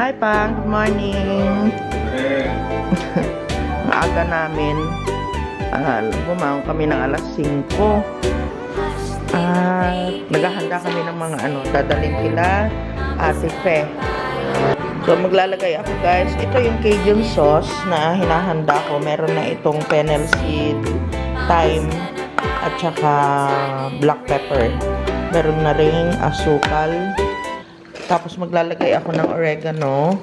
Hi, Pang. Good morning. Ang aga namin. Ah, bumangon kami ng alas 5. Ah, naghahanda kami ng mga ano, dadaling kila Ate Fe. So, maglalagay ako guys. Ito yung Cajun sauce na hinahanda ko. Meron na itong fennel seed, thyme, at saka black pepper. Meron na ring asukal. Tapos maglalagay ako ng oregano.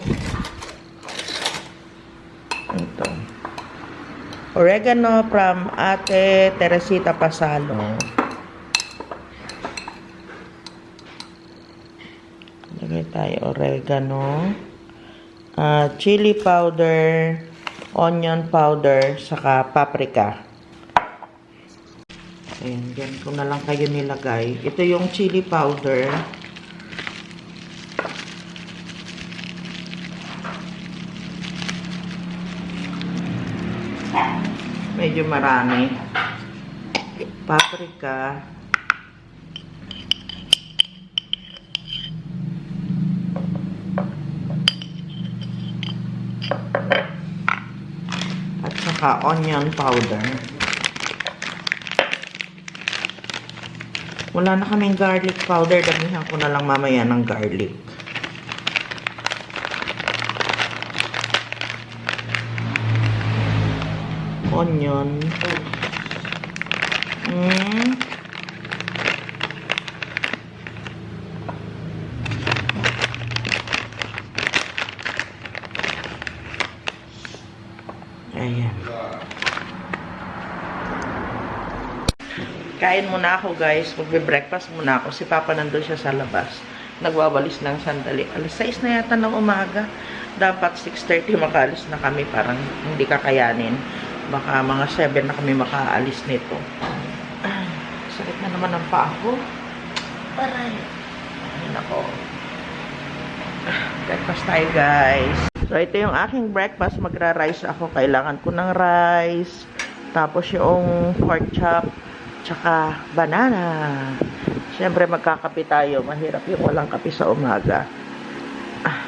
Ito. Oregano from Ate Teresita Pasalo. Lagay tayo oregano. ah chili powder, onion powder, saka paprika. Ayan, dyan na lang kayo nilagay. Ito yung chili powder. Medyo marami. Paprika. At saka onion powder. Wala na kaming garlic powder. Damihan ko na lang mamaya ng garlic. Onion. Mm. Ayan. Kain muna ako guys. Magbe-breakfast muna ako. Si Papa nandun siya sa labas. Nagwawalis ng sandali. Alas 6 na yata ng umaga. Dapat 6.30 makaalis na kami. Parang hindi kakayanin. Baka mga 7 na kami makaalis nito. Ay, sakit na naman ang paa ko. Aray. Ay, nako. Breakfast tayo guys. So, ito yung aking breakfast. Magra-rice ako. Kailangan ko ng rice. Tapos yung pork chop. Tsaka banana. Siyempre magkakape tayo. Mahirap yung walang kape sa umaga. Ah,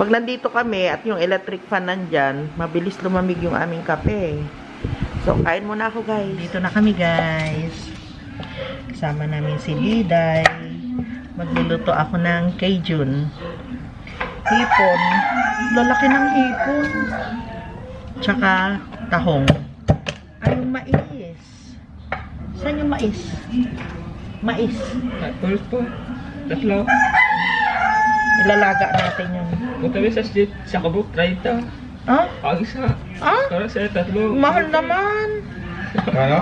pag nandito kami at yung electric fan nandyan, mabilis lumamig yung aming kape. So, kain muna ako guys. Dito na kami guys. Kasama namin si Diday. Magluluto ako ng Cajun. Hipon. Lalaki ng hipon. Tsaka tahong. Ay, yung mais. Saan yung mais? Mais. Tatlo po. Tatlo. Ilalaga natin yun. Kung sa street, sa kabuk, 30. Ah? Ang isa. Ah? Para sa tatlo. Mahal naman. Ano?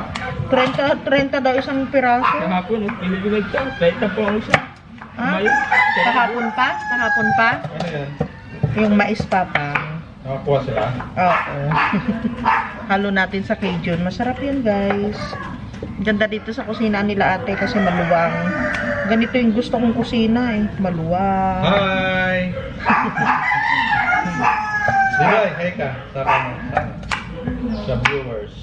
30, 30 daw isang piraso. Kahapon, pinibigay ka. 30 po ang isa. Ah? May- Kahapon pa? Kahapon pa? Ano yan? Yung mais pa pa. Nakakuha sila? Oo. Halo natin sa Cajun. Masarap yun, guys. Ganda dito sa kusina nila ate kasi maluwang. Ganito yung gusto kong kusina eh. Maluwang. Hi! Diray, hi ka. Sa ano? Sa, viewers.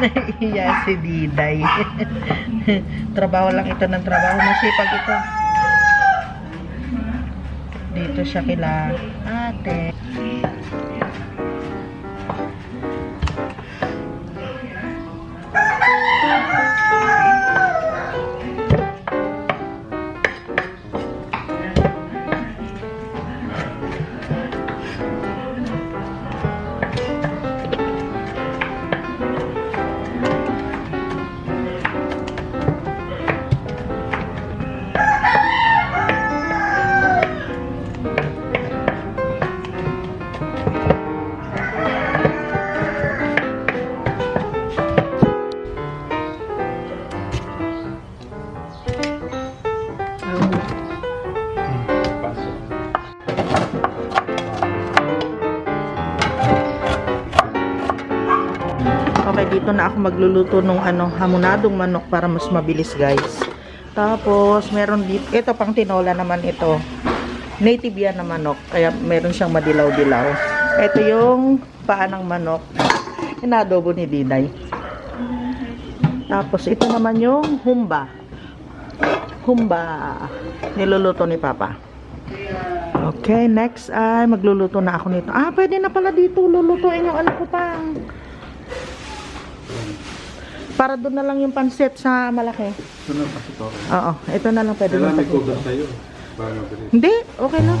Nahiya si Diday. trabaho lang ito ng trabaho. Masipag ito. Dito siya kila ate. Dito na ako magluluto ng ano, hamonadong manok para mas mabilis, guys. Tapos, meron dito, ito pang tinola naman ito. Native yan na manok, kaya meron siyang madilaw-dilaw. Ito yung paa ng manok. Inadobo ni Dinay. Tapos ito naman yung humba. Humba. Niluluto ni Papa. Okay, next ay magluluto na ako nito. Ah, pwede na pala dito lulutuin yung ano ko pa. Para doon na lang yung pansit sa malaki. Ito na kasi to. Oo, ito na lang pwede Kailangan na may cover sa'yo. Hindi, okay lang.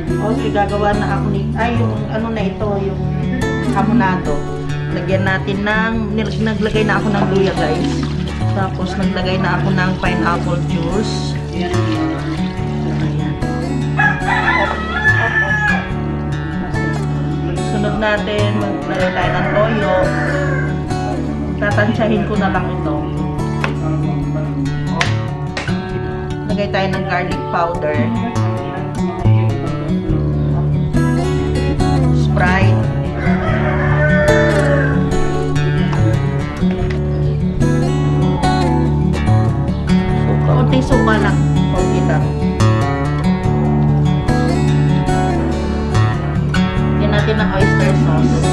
Okay, gagawa na ako ni... Ay, yung ano na ito, yung hamonado. Lagyan natin ng... Naglagay na ako ng luya, guys. Tapos, naglagay na ako ng pineapple juice. Ayan. Sunod natin, maglagay tayo ng toyo. Tatansyahin ko na lang ito. Lagay tayo ng garlic powder. Sprite. Konting suka lang. Konti lang. Lagyan natin ng oyster sauce.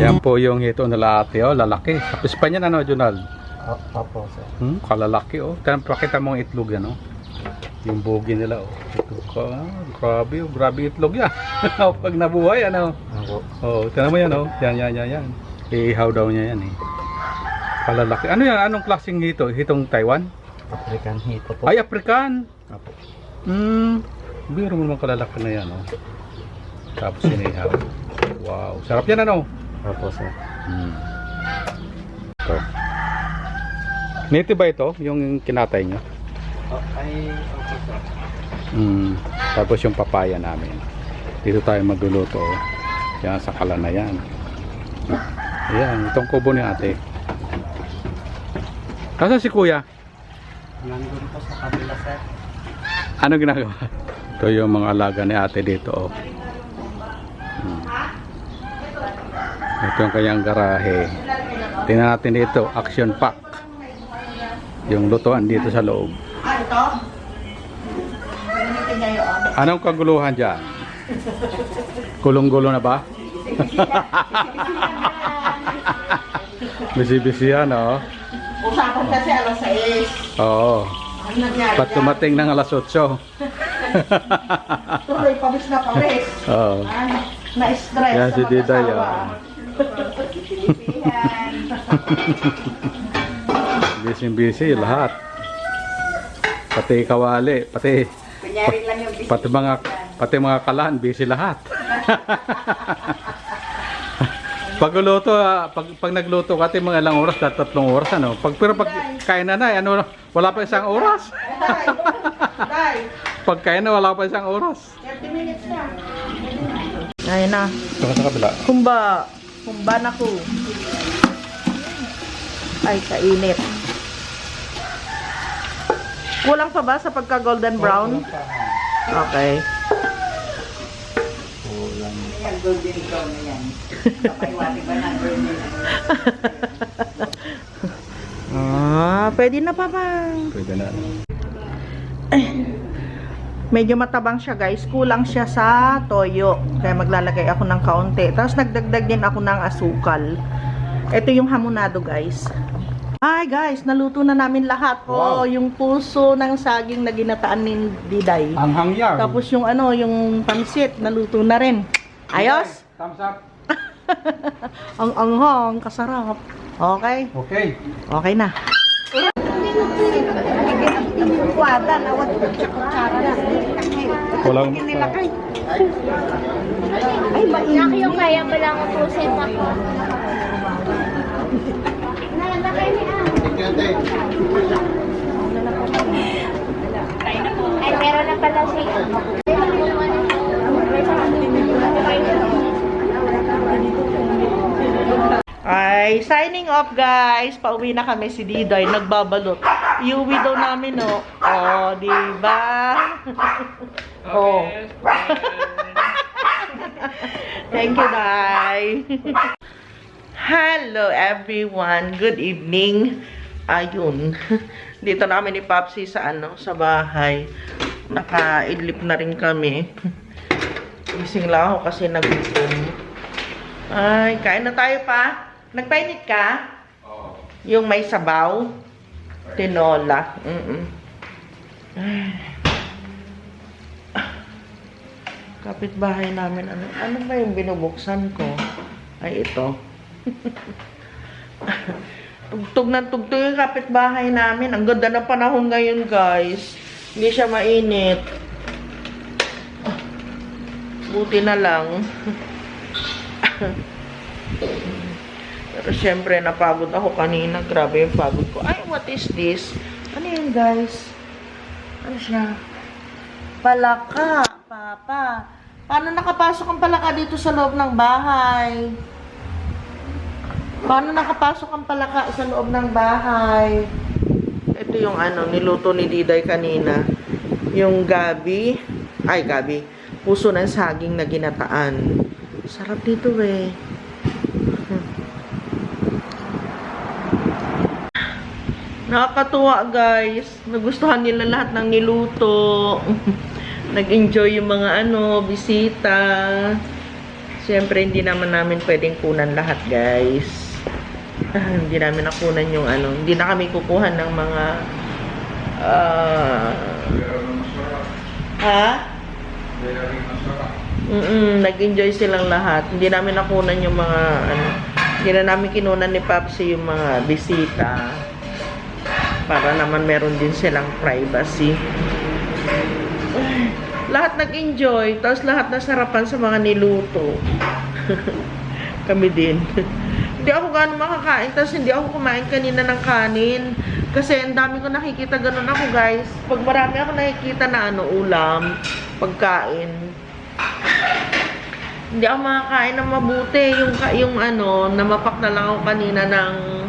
Yan po yung ito na latte, oh, lalaki. Sa Espanya ano, Junal? Opo, sir. Hmm, kalalaki, oh. Tanong, pakita mo ang itlog yan, oh. Yung bogi nila, oh. Ito ka, grabe, oh. Grabe itlog yan. Pag nabuhay, ano. Opo. Oh, tingnan mo yan, oh. Yan, yan, yan, yan. Iihaw daw niya yan, eh. Kalalaki. Ano yan? Anong klaseng hito? Hitong Taiwan? African hito Ay, African. Opo. Hmm. Biro mo naman kalalaki na yan, oh. Tapos inihaw. Wow. Sarap yan, ano? Opo, sir. Hmm. Ito. Native ba ito? Yung kinatay nyo? ay, opo, sir. Hmm. Tapos yung papaya namin. Dito tayo magluluto. oh. Yan, sa kala na yan. Ayan, itong kubo ni ate. Kasa si kuya? Nandun po sa kabila, sir. Ano ginagawa? Ito yung mga alaga ni ate dito. Oh. Hmm. Ito yung kanyang garahe. Tingnan natin dito, action pack. Yung lutuan dito sa loob. Ah, ito? Anong kaguluhan dyan? Kulong-gulo na ba? Bisi-bisi yan, oh. Usapan kasi alas 6. Oo. Ba't tumating ng alas 8? Tuloy, pawis na pawis. Oo. Ah, na-stress Yan si Diday, mag-asawa. Busy-busy lahat. Pati kawali, pati Kunyari lang yung pati mga pati mga kalan, busy lahat. Pagluluto, ah, pag, pag nagluto ka, mga ilang oras, tatlong oras, ano? Pag, pero pag kain na na, ano, wala pa isang oras. Pag kain na, wala pa isang oras. 30 minutes na. Ayun na. Ito sa kabila. Humba. Humba na ko. Ay, kainit. Kulang pa ba sa pagka golden brown? Okay. ah, pwede na pa ba? Pwede na. Medyo matabang siya guys. Kulang siya sa toyo. Kaya maglalagay ako ng kaunti. Tapos nagdagdag din ako ng asukal. Ito yung hamonado guys. Ay guys, naluto na namin lahat. Oh, Wow. yung puso ng saging na ginataan ni Diday. Ang hangyang. Tapos yung ano, yung pansit, naluto na rin. Ayos? Thumbs up. Ang anghang, kasarap. Okay? Okay. Okay na. Yung kwada, nawat sa kutsara na. Walang- Kinilakay. Ay, mainit. Nak yung kaya mo lang utusin ako. Na, kayo ni Ay, meron na pala si... Ay, signing off guys. Pauwi na kami si Diday. Nagbabalot. Iuwi daw namin, oh. Oh, di ba? oh. Thank you, Day. Hello, everyone. Good evening. Ayun. Dito na kami ni Popsi sa ano, sa bahay. Naka-idlip na rin kami. Gising lang ako kasi nagutom. Ay, kain na tayo pa. Nagpainit ka? Oo. Yung may sabaw? Tinola. Mm-mm. Ay. Kapitbahay namin. Ano, ano ba yung binubuksan ko? Ay, ito. tugtog na tugtog yung kapitbahay namin. Ang ganda ng panahon ngayon, guys. Hindi siya mainit. Buti na lang. Pero syempre, napagod ako kanina. Grabe yung pagod ko. Ay, what is this? Ano yun, guys? Ano siya? Palaka, papa. Paano nakapasok ang palaka dito sa loob ng bahay? Paano nakapasok ang palaka sa loob ng bahay? Ito yung ano, niluto ni Diday kanina. Yung gabi. Ay, gabi. Puso ng saging na ginataan. Sarap dito eh. Nakakatuwa guys. Nagustuhan nila lahat ng niluto. Nag-enjoy yung mga ano, bisita. Siyempre, hindi naman namin pwedeng kunan lahat guys. Ah, hindi namin nakunan yung ano. Hindi na kami kukuha ng mga ah ha? Mm nag-enjoy silang lahat. Hindi namin nakunan yung mga ano. Hindi na namin kinunan ni Papsi yung mga bisita para naman meron din silang privacy. Lahat nag-enjoy, tapos lahat nasarapan sa mga niluto. Kami din. hindi ako gano'ng makakain, tapos hindi ako kumain kanina ng kanin. Kasi ang dami ko nakikita ganun ako guys. Pag marami ako nakikita na ano, ulam, pagkain, hindi ako makakain ng mabuti. Yung, yung ano, namapak na lang ako kanina ng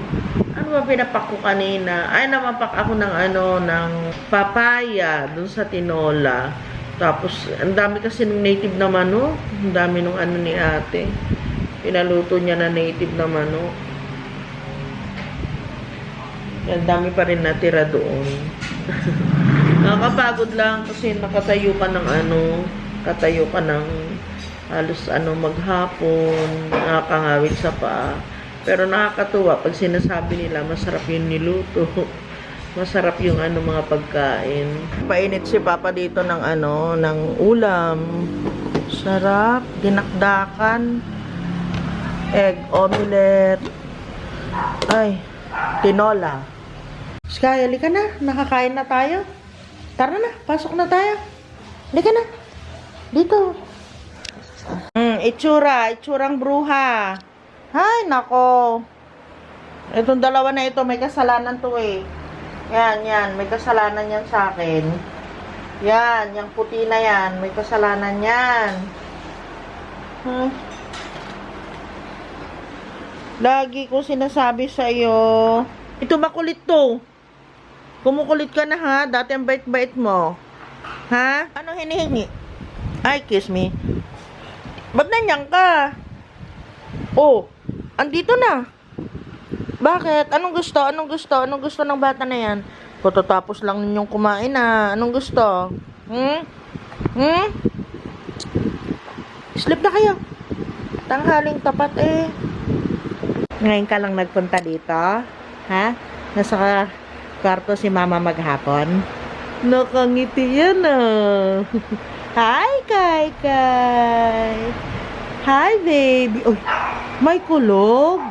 ano ba pinapak ko kanina? Ay, namapak ako ng ano, ng papaya dun sa tinola. Tapos, ang dami kasi ng native na manok. Ang dami nung ano ni ate. Pinaluto niya na native na manok. Ang dami pa rin natira doon. Nakakapagod lang kasi nakatayo ka ng ano, katayo ka ng halos ano maghapon, nakakangawit sa paa. Pero nakakatuwa pag sinasabi nila masarap yung niluto. Masarap yung ano mga pagkain. Painit si Papa dito ng ano, ng ulam. Sarap, dinakdakan, egg omelette. Ay, tinola. Sky, halika na. Nakakain na tayo. Tara na, pasok na tayo. Halika na. Dito. Mm, itsura, itsurang bruha. Ay, nako. Itong dalawa na ito, may kasalanan to eh. Yan, yan. May kasalanan yan sa akin. Yan, yung puti na yan. May kasalanan yan. Hmm. Lagi ko sinasabi sa iyo. Ito makulit to. Kumukulit ka na ha. Dati ang bait-bait mo. Ha? Ano hinihingi? Ay, kiss me. Ba't nanyan ka? Oh, andito na. Bakit? Anong gusto? Anong gusto? Anong gusto ng bata na yan? Katatapos lang ninyong kumain na. Anong gusto? Hmm? Hmm? Sleep na kayo. Tanghaling tapat eh. Ngayon ka lang nagpunta dito? Ha? Nasa kwarto si mama maghapon? Nakangiti yan ah. Hi, Kai Kai. Hi, baby. Uy, may kulog.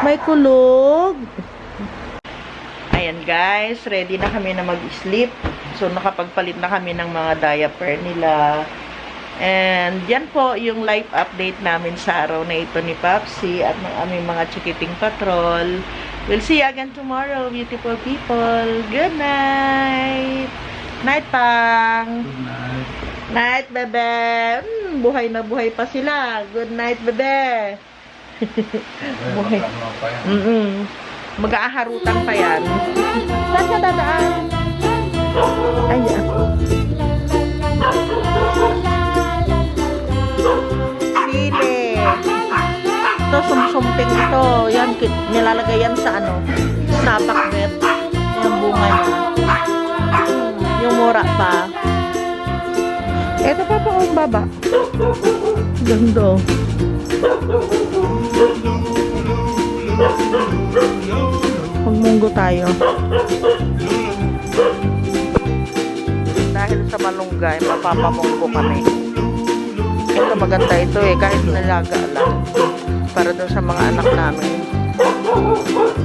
May kulog. Ayan guys, ready na kami na mag-sleep. So nakapagpalit na kami ng mga diaper nila. And yan po yung life update namin sa araw na ito ni Papsi at ng aming mga chikiting patrol. We'll see you again tomorrow, beautiful people. Good night! Night, Pang! Good night. Night, bebe! Mm, buhay na buhay pa sila. Good night, bebe! Buhay. Mm-mm. Mag-aaharutan pa yan. Saan ka dadaan? Ay, ah. Sili. Ito, sumsumping ito. Yan, nilalagay yan sa ano, snapak bed. Yung bunga niya. Yung mura pa. Ito pa pa ang baba. Ganda. Magmunggo tayo. Dahil sa malunggay, mapapamunggo kami. Ito maganda ito eh, kahit nalaga lang. Para dun sa mga anak namin.